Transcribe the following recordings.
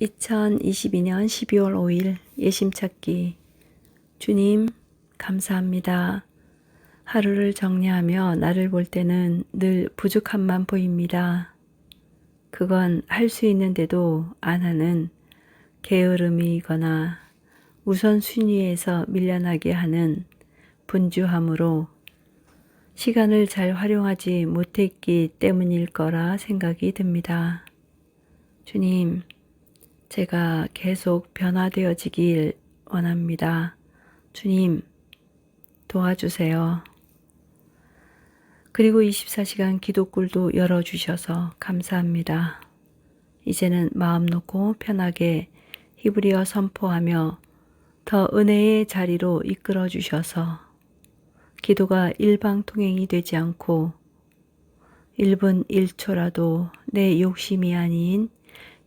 2022년 12월 5일 예심 찾기 주님 감사합니다. 하루를 정리하며 나를 볼 때는 늘 부족함만 보입니다. 그건 할 수 있는데도 안 하는 게으름이거나 우선순위에서 밀려나게 하는 분주함으로 시간을 잘 활용하지 못했기 때문일 거라 생각이 듭니다. 주님, 제가 계속 변화되어지길 원합니다. 주님, 도와주세요. 그리고 24시간 기도굴도 열어주셔서 감사합니다. 이제는 마음 놓고 편하게 히브리어 선포하며 더 은혜의 자리로 이끌어 주셔서 기도가 일방통행이 되지 않고 1분 1초라도 내 욕심이 아닌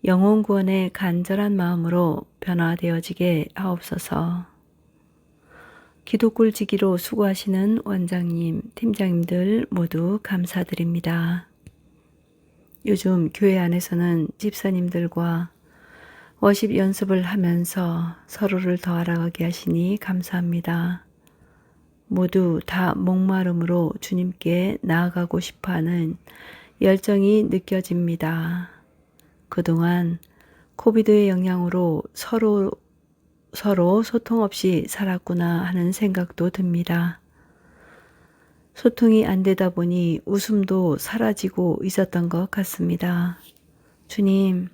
영혼 구원의 간절한 마음으로 변화되어지게 하옵소서. 기도 꿀 지기로 수고하시는 원장님, 팀장님들 모두 감사드립니다. 요즘 교회 안에서는 집사님들과 워십 연습을 하면서 서로를 더 알아가게 하시니 감사합니다. 모두 다 목마름으로 주님께 나아가고 싶어 하는 열정이 느껴집니다. 그동안 코비드의 영향으로 서로 서로 소통 없이 살았구나 하는 생각도 듭니다. 소통이 안 되다 보니 웃음도 사라지고 있었던 것 같습니다. 주님,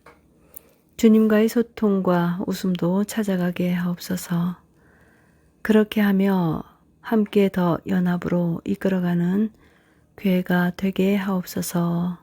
주님과의 소통과 웃음도 찾아가게 하옵소서. 그렇게 하며 함께 더 연합으로 이끌어가는 교회가 되게 하옵소서.